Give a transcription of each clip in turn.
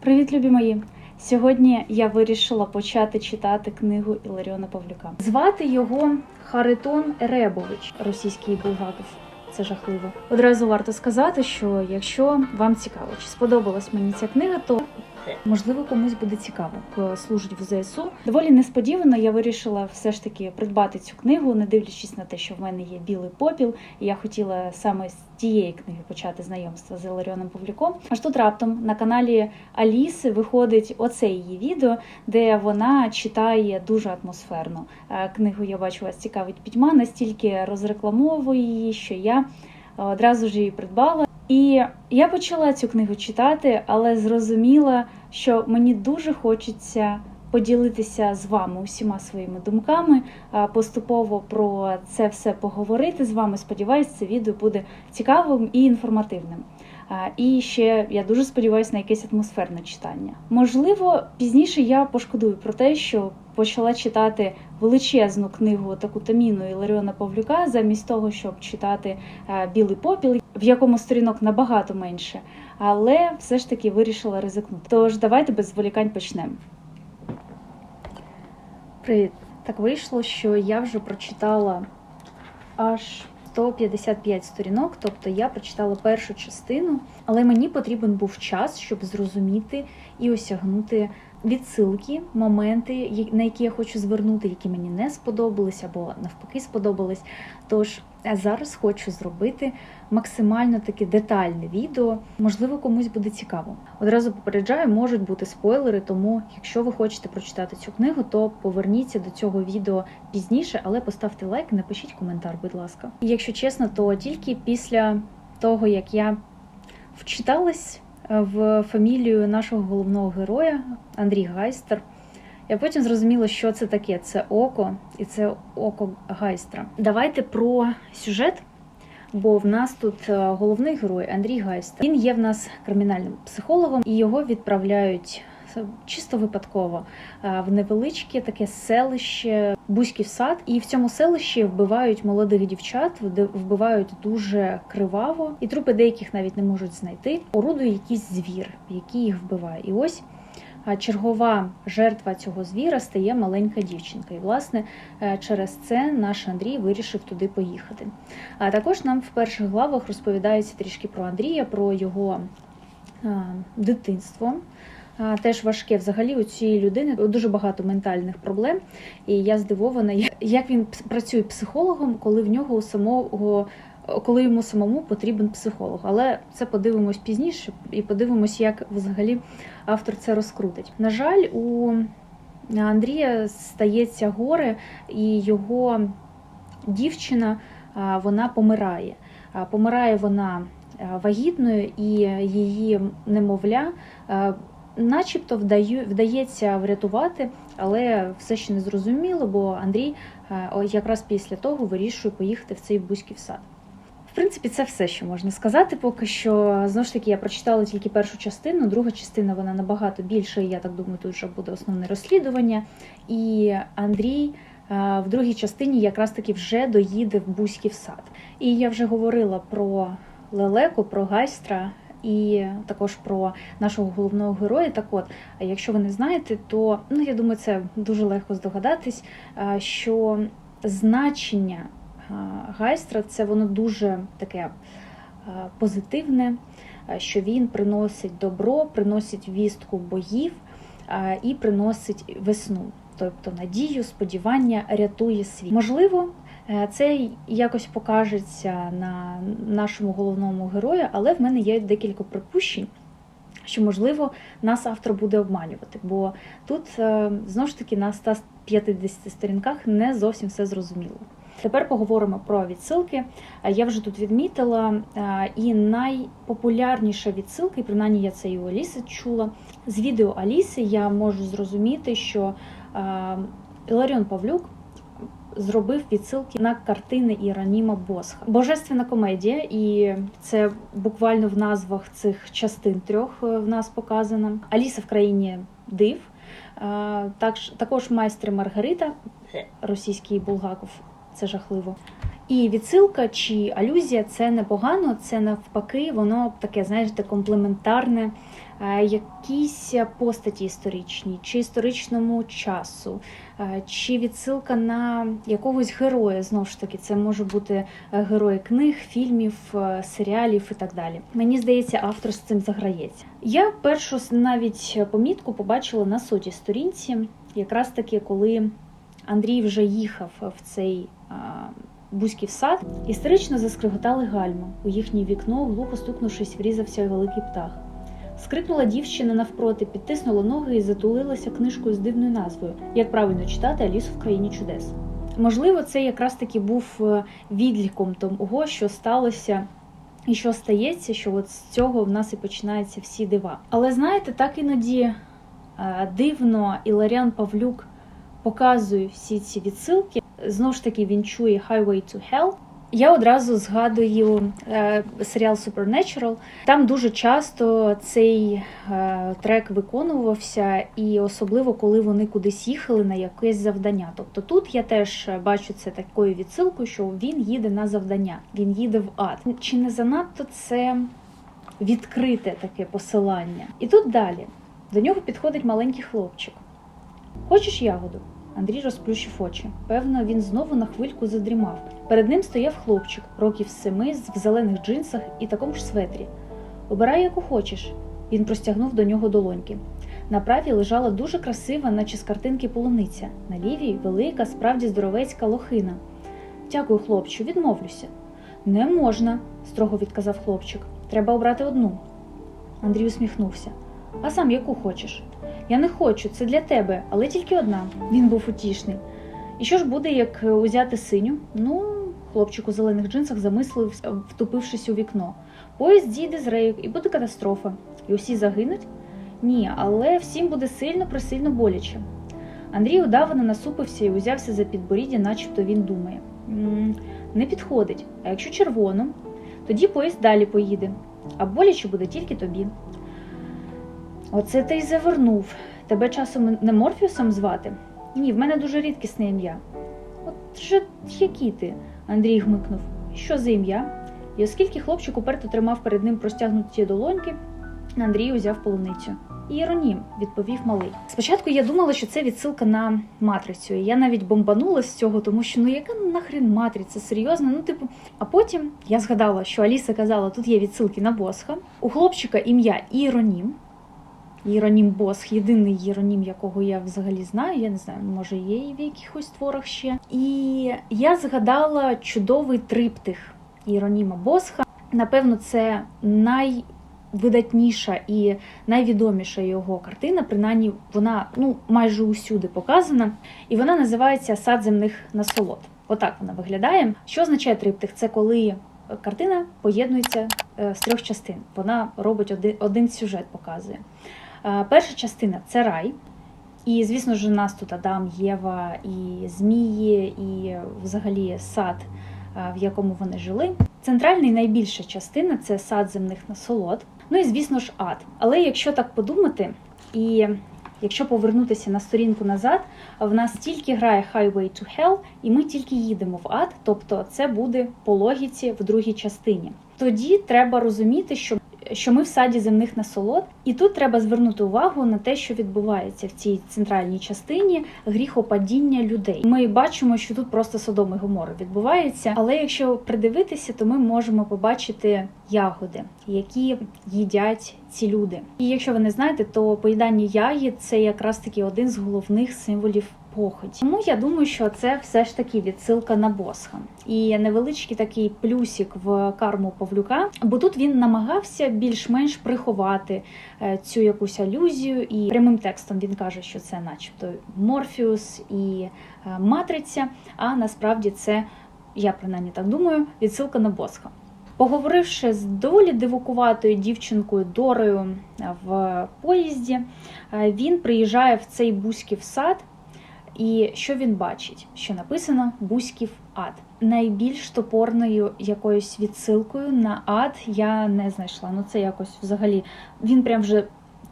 Привіт, любі мої! Сьогодні я вирішила почати читати книгу Іларіона Павлюка. Звати його Харитон Ребович, російський булгаков. Це жахливо. Одразу варто сказати, що якщо вам цікаво, чи сподобалась мені ця книга, то можливо комусь буде цікаво, служить в ЗСУ. Доволі несподівано я вирішила все ж таки придбати цю книгу, не дивлячись на те, що в мене є білий попіл, і я хотіла саме з тієї книги почати знайомство з Іларіоном Павлюком. Аж тут раптом на каналі Аліси виходить оце її відео, де вона читає дуже атмосферно. Е, Книгу я бачу вас цікавить пітьма, настільки розрекламовує її, що я е, одразу ж її придбала. І я почала цю книгу читати, але зрозуміла, що мені дуже хочеться поділитися з вами усіма своїми думками, поступово про це все поговорити з вами. Сподіваюсь, це відео буде цікавим і інформативним. І ще я дуже сподіваюся на якесь атмосферне читання. Можливо, пізніше я пошкодую про те, що почала читати величезну книгу таку таміну Іларіона Павлюка, замість того, щоб читати е, Білий попіл, в якому сторінок набагато менше. Але все ж таки вирішила ризикнути. Тож давайте без зволікань почнемо. Привіт. Так вийшло, що я вже прочитала аж 155 сторінок, тобто я прочитала першу частину, але мені потрібен був час, щоб зрозуміти і осягнути відсилки, моменти, на які я хочу звернути, які мені не сподобались або навпаки сподобались. Тож зараз хочу зробити максимально таке детальне відео. Можливо, комусь буде цікаво. Одразу попереджаю, можуть бути спойлери, тому якщо ви хочете прочитати цю книгу, то поверніться до цього відео пізніше, але поставте лайк, напишіть коментар, будь ласка. І якщо чесно, то тільки після того, як я вчиталась е, в фамілію нашого головного героя Андрій Гайстер. Я потім зрозуміла, що це таке. Це око, і це око Гайстра. Давайте про сюжет. Бо в нас тут е, головний герой Андрій Гайстер. Він є в нас кримінальним психологом, і його відправляють е, чисто випадково е, в невеличке таке селище Бузьків сад. І в цьому селищі вбивають молодих дівчат, вбивають дуже криваво, і трупи деяких навіть не можуть знайти. Орудує якийсь звір, який їх вбиває. І ось чергова жертва цього звіра стає маленька дівчинка. І, власне, е, через це наш Андрій вирішив туди поїхати. А також нам в перших главах розповідається трішки про Андрія, про його е, дитинство. Теж важке взагалі у цієї людини дуже багато ментальних проблем, і я здивована, як- він працює психологом, коли в нього у самого коли йому самому потрібен психолог. Але це подивимось пізніше і подивимось, як взагалі автор це розкрутить. На жаль, у Андрія стається горе, і його дівчина вона помирає. Помирає вона вагітною, і її немовля. Начебто вдаю, вдається врятувати, але все ще не зрозуміло, бо Андрій якраз після того вирішує поїхати в цей бузький сад. Принципі, це все, що можна сказати. Поки що знову ж таки я прочитала тільки першу частину. Друга частина вона набагато більше. Я так думаю, тут вже буде основне розслідування. І Андрій е, в другій частині якраз таки вже доїде в Бузьків сад. І я вже говорила про лелеку, про гайстра. І також про нашого головного героя. Так от, якщо ви не знаєте, то ну я думаю, це дуже легко здогадатись, е, що значення Гайстра це воно дуже таке позитивне, що він приносить добро, приносить вістку боїв і приносить весну. Тобто надію, сподівання рятує світ. Можливо, е, це якось покажеться на нашому головному герою, але в мене є декілька припущень, що можливо нас автор буде обманювати, бо тут е, знову ж таки на 150 сторінках не зовсім все зрозуміло. Тепер поговоримо про відсилки. Е, Я вже тут відмітила, е, і найпопулярніша відсилка, і принаймні я це і у Аліси чула. З відео Аліси я можу зрозуміти, що е, Іларіон Павлюк зробив відсилки на картини Іраніма Босха. Божественна комедія, і це буквально в назвах цих частин трьох в нас показано. Аліса в країні див. Також майстри Маргарита, російський Булгаков, це жахливо. І відсилка чи алюзія це непогано, це навпаки, воно таке, знаєте, комплементарне е, якісь постаті історичні, чи історичному часу, е, чи відсилка на якогось героя. Знову ж таки, це може бути е, герої книг, фільмів, серіалів і так далі. Мені здається, автор з цим заграється. Я першу навіть помітку побачила на сотій сторінці, якраз таки, коли Андрій вже їхав в цей. Бузьків сад істерично заскриготали гальма. У їхнє вікно, глухо стукнувшись, врізався великий птах. Скрикнула дівчина навпроти, підтиснула ноги і затулилася книжкою з дивною назвою Як правильно читати Алісу в країні чудес. Можливо, це якраз таки був е, відліком того, що сталося і що стається, що от з цього в нас і починаються всі дива. Але знаєте, так іноді е, дивно Іларіан Павлюк показує всі ці відсилки. Знову ж таки, він чує Highway to Hell. Я одразу згадую е, серіал Supernatural. Там дуже часто цей е, трек виконувався, і особливо коли вони кудись їхали на якесь завдання. Тобто тут я теж бачу це такою відсилкою, що він їде на завдання, він їде в ад. Чи не занадто це відкрите таке посилання? І тут далі до нього підходить маленький хлопчик. Хочеш ягоду? Андрій розплющив очі. Певно, він знову на хвильку задрімав. Перед ним стояв хлопчик, років семи, в зелених джинсах і такому ж светрі. Обирай, яку хочеш. Він простягнув до нього долоньки. На правій лежала дуже красива, наче з картинки полуниця, на лівій велика, справді здоровецька лохина. Дякую, хлопчу, відмовлюся. Не можна, строго відказав хлопчик. Треба обрати одну. Андрій усміхнувся. А сам яку хочеш? Я не хочу, це для тебе, але тільки одна. Він був утішний. І що ж буде, як е, узяти синю? Ну, хлопчик у зелених джинсах замислився, втупившись у вікно. Поїзд зійде з рейок і буде катастрофа. І усі загинуть? Ні, але всім буде сильно присильно боляче. Андрій удавано насупився і узявся за підборіддя, начебто він думає. «М, Не підходить, а якщо червоно, тоді поїзд далі поїде, а боляче буде тільки тобі. Оце ти й завернув. Тебе часом не Морфіусом звати? Ні, в мене дуже рідкісне ім'я. От же які ти? Андрій гмикнув. Що за ім'я? І оскільки хлопчик уперто тримав перед ним простягнуті долоньки, Андрій узяв полуницю. Іронім, відповів малий. Спочатку я думала, що це відсилка на матрицю. І я навіть бомбанула з цього, тому що ну яка нахрен матриця? Серйозно? Ну, типу, а потім я згадала, що Аліса казала, тут є відсилки на Босха. У хлопчика ім'я Іронім. Єронім Босх, єдиний Єронім, якого я взагалі знаю. Я не знаю, може є і в якихось творах ще. І я згадала чудовий триптих Єроніма Босха. Напевно, це найвидатніша і найвідоміша його картина. Принаймні, вона ну майже усюди показана, і вона називається Сад земних насолод. Отак вона виглядає. Що означає триптих? Це коли картина поєднується е, з трьох частин. Вона робить один, один сюжет, показує. Е, Перша частина це рай. І, звісно ж, у нас тут Адам, Єва і Змії, і взагалі сад, е, в якому вони жили. Центральна і найбільша частина це сад земних насолод. Ну і звісно ж, ад. Але якщо так подумати, і якщо повернутися на сторінку назад, в нас тільки грає Highway to Hell, і ми тільки їдемо в ад, тобто це буде по логіці в другій частині. Тоді треба розуміти, що що ми в саді земних насолод, і тут треба звернути увагу на те, що відбувається в цій центральній частині гріхопадіння людей. Ми бачимо, що тут просто Содом і Гомора відбувається. Але якщо придивитися, то ми можемо побачити ягоди, які їдять ці люди. І якщо ви не знаєте, то поїдання ягід це якраз таки один з головних символів похоті. Тому я думаю, що це все ж таки відсилка на Босха. І невеличкий такий плюсик в карму Павлюка, бо тут він намагався більш-менш приховати е, цю якусь алюзію, і прямим текстом він каже, що це, начебто, Морфіус і е, Матриця. А насправді це, я принаймні так думаю, відсилка на Босха. Поговоривши з доволі дивукуватою дівчинкою Дорою в поїзді, е, він приїжджає в цей бузьків сад. І що він бачить? Що написано Бузьків ад. Найбільш топорною якоюсь відсилкою на ад я не знайшла. Ну це якось взагалі. Він прям вже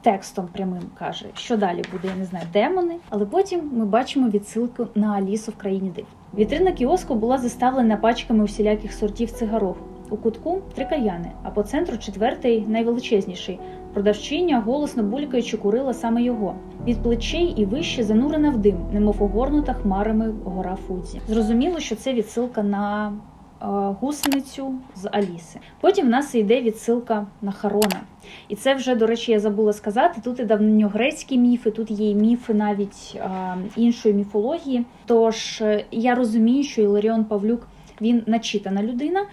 текстом прямим каже, що далі буде, я не знаю, демони. Але потім ми бачимо відсилку на Алісу в країні див. Вітрина кіоску була заставлена пачками усіляких сортів цигарок. У кутку три кальяни, а по центру четвертий найвеличезніший Продавчиня, голосно булькаючи, курила саме його. Від плечей і вище занурена в дим, немов огорнута хмарами гора Фудзі. Зрозуміло, що це відсилка на е, гусеницю з Аліси. Потім в нас йде відсилка на Харона. І це вже, до речі, я забула сказати. Тут і давньогрецькі міфи, тут є і міфи навіть е, іншої міфології. Тож е, я розумію, що Іларіон Павлюк він начитана людина, е,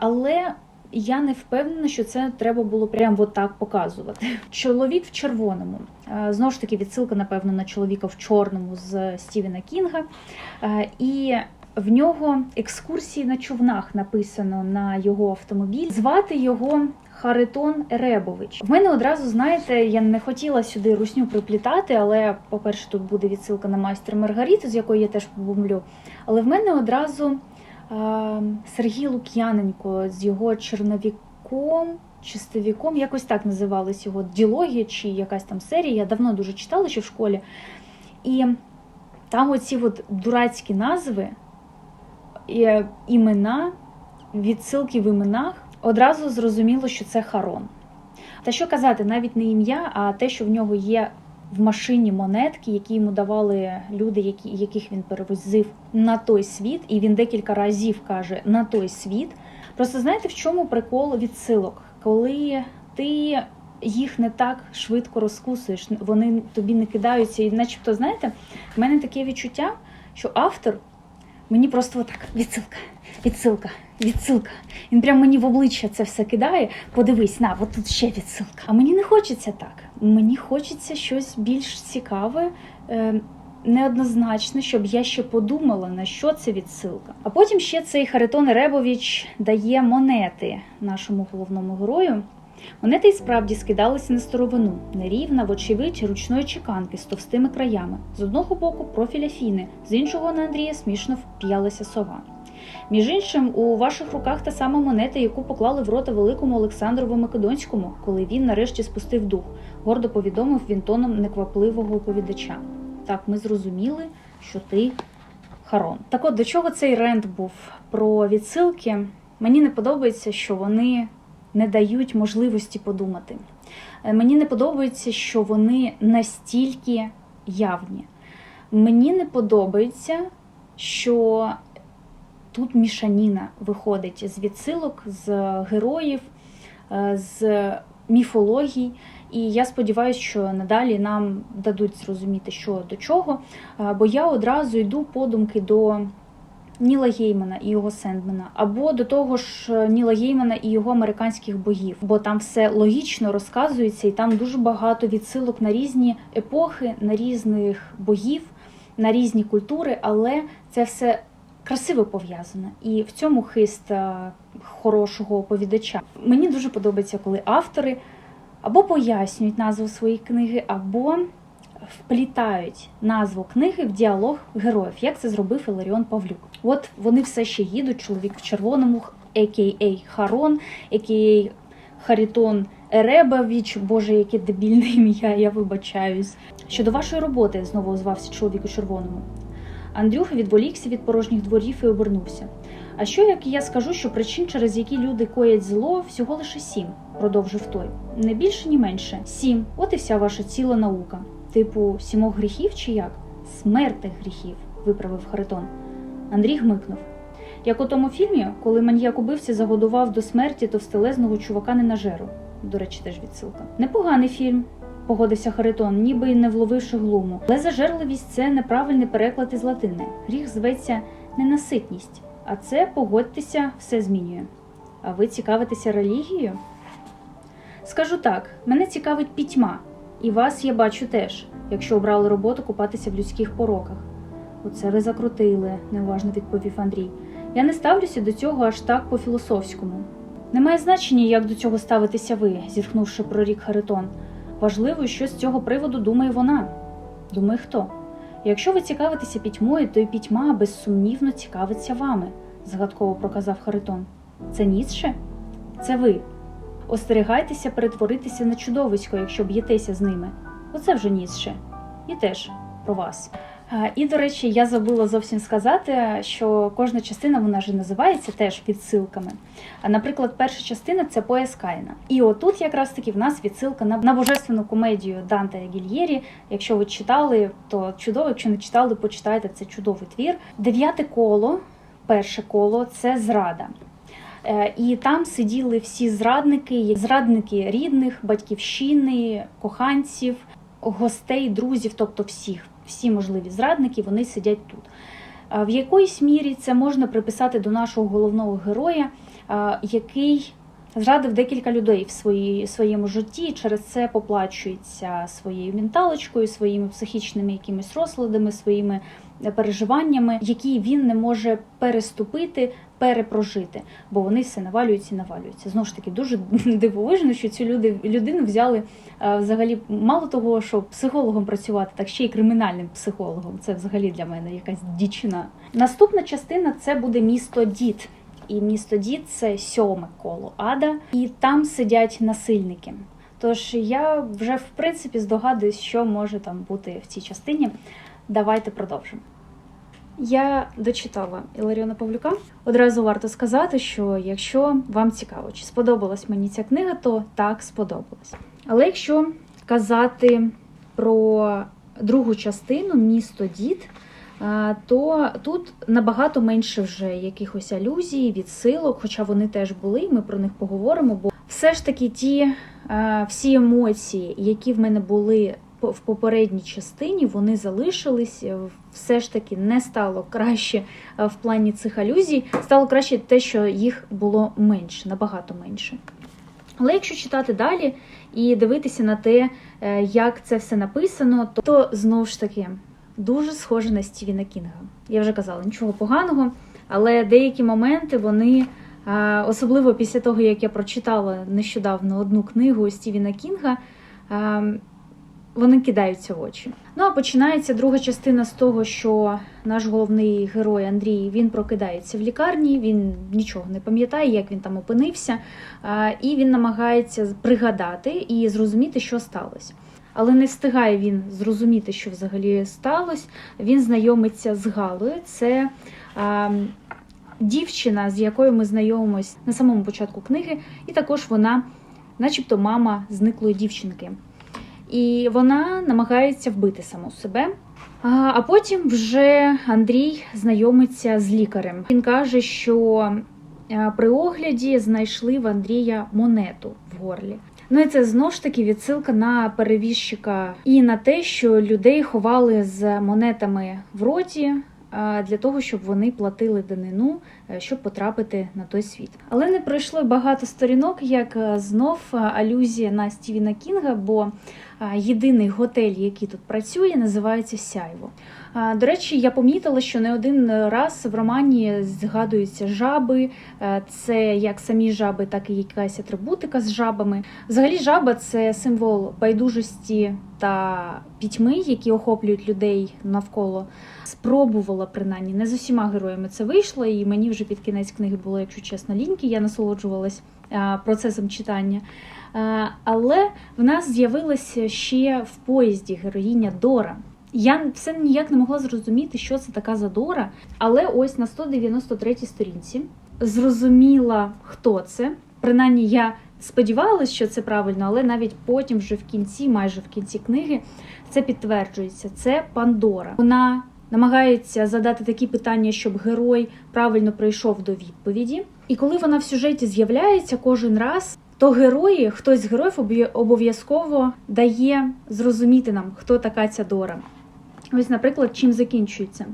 але я не впевнена, що це треба було прямо от так показувати. Чоловік в червоному. Е, Знову ж таки, відсилка, напевно, на чоловіка в чорному з Стівена Кінга. Е, І в нього екскурсії на човнах написано на його автомобіль. Звати його Харитон Еребович. В мене одразу, знаєте, я не хотіла сюди русню приплітати, але, по-перше, тут буде відсилка на майстер Маргариту, з якої я теж побомлю. Але в мене одразу Сергій Лук'яненко з його черновіком. Чистовіком, якось так називалась його діологія чи якась там серія. Я давно дуже читала ще в школі. І там оці от дурацькі назви, е, імена, відсилки в іменах, одразу зрозуміло, що це Харон. Та що казати, навіть не ім'я, а те, що в нього є в машині монетки, які йому давали люди, які, яких він перевозив на той світ, і він декілька разів каже на той світ. Просто знаєте, в чому прикол відсилок? Коли ти їх не так швидко розкусуєш, вони тобі не кидаються, і начебто, знаєте, в мене таке відчуття, що автор мені просто отак відсилка, відсилка, відсилка. Він прямо мені в обличчя це все кидає. Подивись, на, от тут ще відсилка. А мені не хочеться так. Мені хочеться щось більш цікаве. Е, Неоднозначно, щоб я ще подумала, на що це відсилка. А потім ще цей Харитон Ребович дає монети нашому головному герою. Монети і справді скидалися на старовину, нерівна, вочевидь, ручної чеканки з товстими краями. З одного боку профіль Афіни, з іншого на Андрія смішно вп'ялася сова. Між іншим, у ваших руках та сама монета, яку поклали в рота великому Олександрову Македонському, коли він нарешті спустив дух, гордо повідомив він тоном неквапливого оповідача. Так, ми зрозуміли, що ти Харон. Так от до чого цей рент був про відсилки? Мені не подобається, що вони не дають можливості подумати. Е, Мені не подобається, що вони настільки явні. Мені не подобається, що тут мішаніна виходить з відсилок, з героїв, е, з міфологій. І я сподіваюся, що надалі нам дадуть зрозуміти, що до чого. Е, Бо я одразу йду подумки до Ніла Геймана і його Сендмена, або до того ж е, Ніла Геймана і його американських богів, бо там все логічно розказується, і там дуже багато відсилок на різні епохи, на різних богів, на різні культури, але це все красиво пов'язано. І в цьому хист е, хорошого оповідача. Мені дуже подобається, коли автори або пояснюють назву своєї книги, або вплітають назву книги в діалог героїв, як це зробив Іларіон Павлюк. От вони все ще їдуть, чоловік в червоному, а.к.а. Харон, а.к.а. Харітон Еребович, боже, яке дебільне ім'я, я вибачаюсь. Щодо вашої роботи, знову озвався чоловік у червоному. Андрюха відволікся від порожніх дворів і обернувся. А що як я скажу, що причин, через які люди коять зло, всього лише сім, продовжив той. Не більше, ні менше. Сім. От і вся ваша ціла наука. Типу, сімох гріхів чи як? Смертних гріхів, виправив Харитон. Андрій гмикнув. Як у тому фільмі, коли маньяк убивця загодував до смерті товстелезного чувака ненажеру. До речі, теж відсилка. Непоганий фільм, погодився Харитон, ніби й не вловивши глуму. Але зажерливість це неправильний переклад із латини. Гріх зветься ненаситність, а це, погодьтеся, все змінює. А ви цікавитеся релігією? Скажу так, мене цікавить пітьма, і вас я бачу теж, якщо обрали роботу купатися в людських пороках. Оце ви закрутили, неуважно відповів Андрій. Я не ставлюся до цього аж так по-філософському. Немає значення, як до цього ставитеся ви, зітхнувши прорік Харитон. Важливо, що з цього приводу думає вона. Думає хто? Якщо ви цікавитеся пітьмою, то й пітьма безсумнівно цікавиться вами, згадково проказав Харитон. Це Ніцше? Це ви. Остерігайтеся перетворитися на чудовисько, якщо б'єтеся з ними. Оце вже Ніцше. І теж про вас. І, до речі, я забула зовсім сказати, що кожна частина вона ж називається теж відсилками. А, наприклад, перша частина це пояс. І отут якраз таки в нас відсилка на, на божественну комедію Данте Гільєрі. Якщо ви читали, то чудово, якщо не читали, почитайте це чудовий твір. Дев'яте коло, перше коло це зрада. Е, І там сиділи всі зрадники, зрадники рідних, батьківщини, коханців, гостей, друзів, тобто всіх, всі можливі зрадники, вони сидять тут. В якоїсь мірі це можна приписати до нашого головного героя, який зрадив декілька людей в свої, своєму житті, і через це поплачується своєю менталочкою, своїми психічними якимись розладами, своїми е, переживаннями, які він не може переступити, перепрожити, бо вони все навалюються і навалюються. Знову ж таки, дуже дивовижно, що цю люди, людину взяли е, взагалі мало того, що психологом працювати, так ще й кримінальним психологом. Це взагалі для мене якась дічина. Наступна частина це буде місто Дід. І місто Дід це сьоме коло ада, і там сидять насильники. Тож я вже в принципі здогадуюсь, що може там бути в цій частині. Давайте продовжимо. Я дочитала Іларіона Павлюка. Одразу варто сказати, що якщо вам цікаво, чи сподобалась мені ця книга, то так сподобалась. Але якщо казати про другу частину місто Дід, то тут набагато менше вже якихось алюзій, відсилок, хоча вони теж були, ми про них поговоримо. Бо все ж таки ті всі емоції, які в мене були в попередній частині, вони залишились. е, Все ж таки не стало краще е, в плані цих алюзій. Стало краще те, що їх було менше, набагато менше. Але якщо читати далі і дивитися на те, е, як це все написано, то, то знову ж таки дуже схоже на Стівена Кінга. Я вже казала, нічого поганого, але деякі моменти вони, особливо після того, як я прочитала нещодавно одну книгу Стівена Кінга, е, вони кидаються в очі. Ну а починається друга частина з того, що наш головний герой Андрій він прокидається в лікарні, він нічого не пам'ятає, як він там опинився, і він намагається пригадати і зрозуміти, що сталося. Але не встигає він зрозуміти, що взагалі сталося. Він знайомиться з Галою. Це а, дівчина, з якою ми знайомимось на самому початку книги, і також вона, начебто, мама зниклої дівчинки. І вона намагається вбити саму себе. А потім вже Андрій знайомиться з лікарем. Він каже, що при огляді знайшли в Андрія монету в горлі. Ну і це знову ж таки відсилка на перевізчика і на те, що людей ховали з монетами в роті. Для того щоб вони платили данину, е, щоб потрапити на той світ. Але не пройшло багато сторінок, як е, знов е, алюзія на Стівіна Кінга, бо Єдиний готель, який тут працює, називається Сяйво. До речі, я помітила, що не один раз в романі згадуються жаби. Е, Це як самі жаби, так і якась атрибутика з жабами. Взагалі, жаба це символ байдужості та пітьми, які охоплюють людей навколо. Спробувала принаймні не з усіма героями це вийшло, і мені вже під кінець книги було, якщо чесно, ліньки. Я насолоджувалась процесом читання. Але в нас з'явилася ще в поїзді героїня Дора. Я все ніяк не могла зрозуміти, що це така за Дора. Але ось на 193 сторінці зрозуміла, хто це. Принаймні, я сподівалася, що це правильно, але навіть потім, вже в кінці, майже в кінці книги, це підтверджується. Це Пандора. Вона намагається задати такі питання, щоб герой правильно прийшов до відповіді. І коли вона в сюжеті з'являється кожен раз, то герої, хтось з героїв обов'язково дає зрозуміти нам, хто така ця Дора. Ось, наприклад, чим закінчується.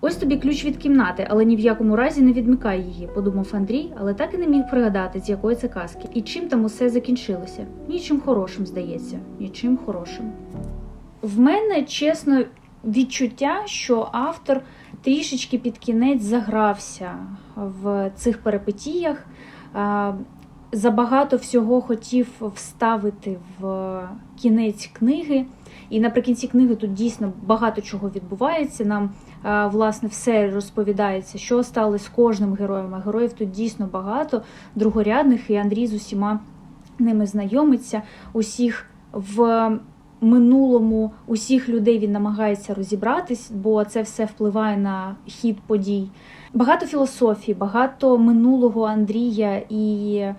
Ось тобі ключ від кімнати, але ні в якому разі не відмикай її, подумав Андрій, але так і не міг пригадати, з якої це казки. І чим там усе закінчилося. Нічим хорошим, здається, нічим хорошим. В мене, чесно, відчуття, що автор трішечки під кінець загрався в цих перипетіях. А, Забагато всього хотів вставити в кінець книги. І наприкінці книги тут дійсно багато чого відбувається. Нам власне все розповідається, що сталося з кожним героєм. А героїв тут дійсно багато, другорядних, і Андрій з усіма ними знайомиться, усіх в минулому усіх людей він намагається розібратись, бо це все впливає на хід подій. Багато філософії, багато минулого Андрія і е,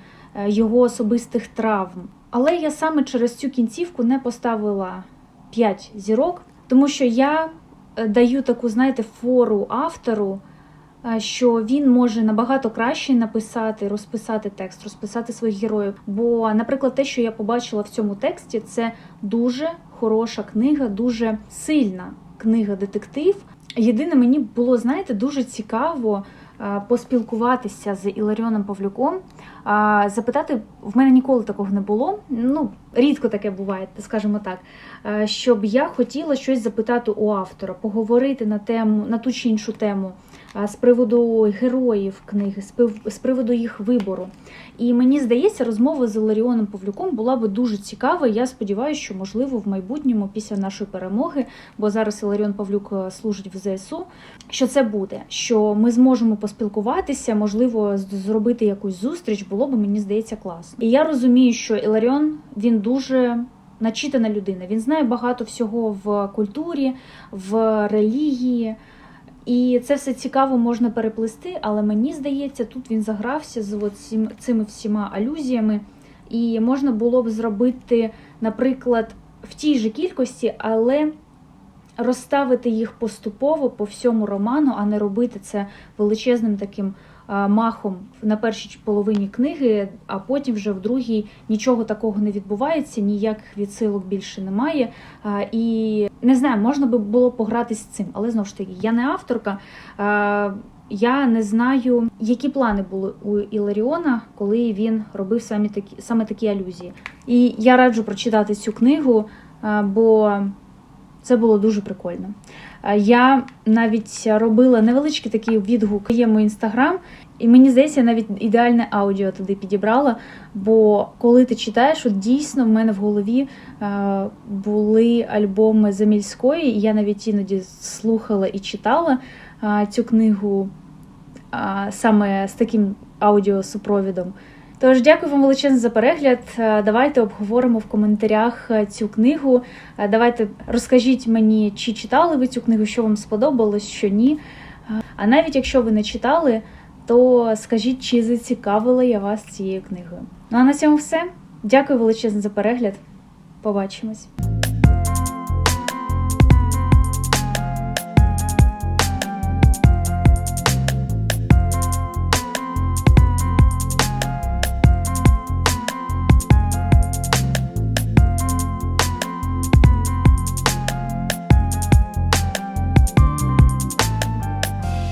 його особистих травм. Але я саме через цю кінцівку не поставила 5 зірок, тому що я е, даю таку, знаєте, фору автору, е, що він може набагато краще написати, розписати текст, розписати своїх героїв. Бо, наприклад, те, що я побачила в цьому тексті, це дуже хороша книга, дуже сильна книга детектив. Єдине, мені було, знаєте, дуже цікаво поспілкуватися з Іларіоном Павлюком, запитати, в мене ніколи такого не було. Ну, рідко таке буває, скажімо так. е, Щоб я хотіла щось запитати у автора, поговорити на тему, на ту чи іншу тему з приводу героїв книги, з приводу їх вибору. І мені здається, розмова з Іларіоном Павлюком була би дуже цікава. Я сподіваюся, що можливо в майбутньому, після нашої перемоги, бо зараз Іларіон Павлюк е, служить в ЗСУ. Що це буде? Що ми зможемо поспілкуватися, можливо, зробити якусь зустріч, було б мені здається класно. І я розумію, що Іларіон він дуже начитана людина. Він знає багато всього в культурі, в релігії. І це все цікаво можна переплести, але мені здається, тут він загрався з оцім, цими всіма алюзіями, і можна було б зробити, наприклад, в тій же кількості, але розставити їх поступово по всьому роману, а не робити це величезним таким махом на першій половині книги, а потім вже в другій нічого такого не відбувається, ніяких відсилок більше немає. І не знаю, можна би було пограти з цим, але знову ж таки, я не авторка. Я не знаю, які плани були у Іларіона, коли він робив самі такі, саме такі алюзії. І я раджу прочитати цю книгу, бо це було дуже прикольно. Я навіть робила невеличкий такий відгук в моєму інстаграм, і мені здається, я навіть ідеальне аудіо туди підібрала. Бо коли ти читаєш, от дійсно в мене в голові е, були альбоми Замільської, і я навіть іноді слухала і читала е, цю книгу е, саме з таким аудіосупровідом. Тож дякую вам величезно за перегляд. Е, Давайте обговоримо в коментарях е, цю книгу. Е, Давайте розкажіть мені, чи читали ви цю книгу, що вам сподобалось, що ні. А навіть якщо ви не читали, то скажіть, чи зацікавила я вас цією книгою. Ну а на цьому все. Дякую величезно за перегляд. Побачимось.